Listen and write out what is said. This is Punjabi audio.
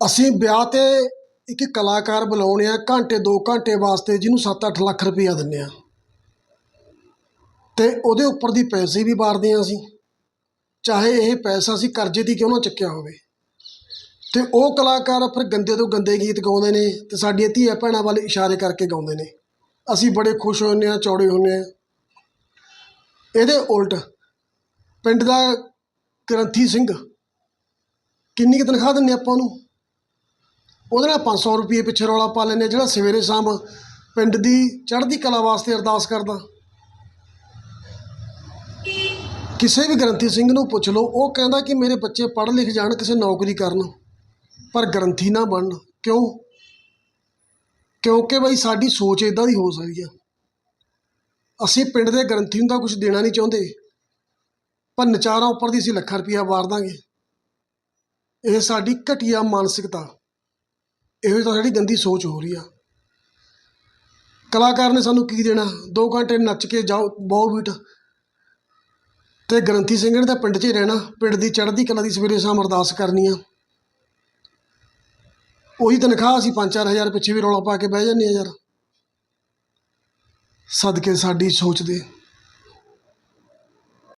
ਅਸੀਂ ਵਿਆਹ 'ਤੇ ਇੱਕ ਕਲਾਕਾਰ ਬੁਲਾਉਂਦੇ ਹਾਂ ਘੰਟੇ ਦੋ ਘੰਟੇ ਵਾਸਤੇ ਜਿਹਨੂੰ 7-8 ਲੱਖ ਰੁਪਈਆ ਦਿੰਦੇ ਹਾਂ ਅਤੇ ਉਹਦੇ ਉੱਪਰ ਦੀ ਪੈਸੇ ਵੀ ਵਾਰਦੇ ਹਾਂ ਅਸੀਂ। ਚਾਹੇ ਇਹ ਪੈਸਾ ਅਸੀਂ ਕਰਜ਼ੇ ਦੀ ਕਿਉਂ ਨਾ ਚੱਕਿਆ ਹੋਵੇ। ਅਤੇ ਉਹ ਕਲਾਕਾਰ ਫਿਰ ਗੰਦੇ ਤੋਂ ਗੰਦੇ ਗੀਤ ਗਾਉਂਦੇ ਨੇ ਅਤੇ ਸਾਡੀਆਂ ਧੀਆਂ ਭੈਣਾਂ ਵੱਲ ਇਸ਼ਾਰੇ ਕਰਕੇ ਗਾਉਂਦੇ ਨੇ। ਅਸੀਂ ਬੜੇ ਖੁਸ਼ ਹੁੰਦੇ ਹਾਂ ਚੌੜੇ ਹੁੰਦੇ ਹਾਂ ਇਹਦੇ ਉਲਟ ਪਿੰਡ ਦਾ ਗ੍ਰੰਥੀ ਸਿੰਘ, ਕਿੰਨੀ ਕੁ ਤਨਖਾਹ ਦਿੰਦੇ ਆਪਾਂ ਉਹਨੂੰ? ਉਹਦੇ ਨਾਲ 500 ਰੁਪਏ ਪਿੱਛੇ ਰੌਲਾ ਪਾ ਲੈਂਦੇ ਹਾਂ, ਜਿਹੜਾ ਸਵੇਰੇ ਸ਼ਾਮ ਪਿੰਡ ਦੀ ਚੜ੍ਹਦੀ ਕਲਾ ਵਾਸਤੇ ਅਰਦਾਸ ਕਰਦਾ। ਕਿਸੇ ਵੀ ਗ੍ਰੰਥੀ ਸਿੰਘ ਨੂੰ ਪੁੱਛ ਲਓ ਉਹ ਕਹਿੰਦਾ ਕਿ ਮੇਰੇ ਬੱਚੇ ਪੜ੍ਹ ਲਿਖ ਜਾਣ ਕਿਸੇ ਨੌਕਰੀ ਕਰਨ ਪਰ ਗ੍ਰੰਥੀ ਨਾ ਬਣਨ। ਕਿਉਂ? ਕਿਉਂਕਿ ਬਈ ਸਾਡੀ ਸੋਚ ਇਦਾਂ ਦੀ ਹੋ ਸਕਦੀ ਆ। ਅਸੀਂ ਪਿੰਡ ਦੇ ਗ੍ਰੰਥੀ ਨੂੰ ਤਾਂ ਕੁਝ ਦੇਣਾ ਨਹੀਂ ਚਾਹੁੰਦੇ। ਪਰ ਨਚਾਰਾਂ ਉੱਪਰ ਦੀ ਅਸੀਂ ਲੱਖਾਂ ਰੁਪਈਆ ਵਾਰ ਦਾਂਗੇ। ਇਹ ਸਾਡੀ ਘਟੀਆ ਮਾਨਸਿਕਤਾ। ਇਹੋ ਤਾਂ ਸਾਡੀ ਗੰਦੀ ਸੋਚ ਹੋ ਰਹੀ ਆ। ਕਲਾਕਾਰ ਨੇ ਸਾਨੂੰ ਕੀ ਦੇਣਾ? 2 ਘੰਟੇ ਨੱਚ ਕੇ ਜਾਓ, ਬਹੁ ਬੀਟ। ਤੇ ਗ੍ਰੰਥੀ ਸਿੰਘ ਨੇ ਤਾਂ ਪਿੰਡ 'ਚ ਹੀ ਰਹਿਣਾ, ਪਿੰਡ ਦੀ ਚੜ੍ਹਦੀ ਕਲਾ ਦੀ ਸਵੇਰੇ ਸ਼ਾਮ ਅਰਦਾਸ ਕਰਨੀ ਆ। ਉਹੀ ਤਨਖਾਹ ਅਸੀਂ 5-4000 ਪਿੱਛੇ ਵੀ ਰੌਲਾ ਪਾ ਕੇ ਬਹਿ ਜਾਂਦੇ ਆ ਯਾਰ। ਸਦਕੇ ਸਾਡੀ ਸੋਚ ਦੇ।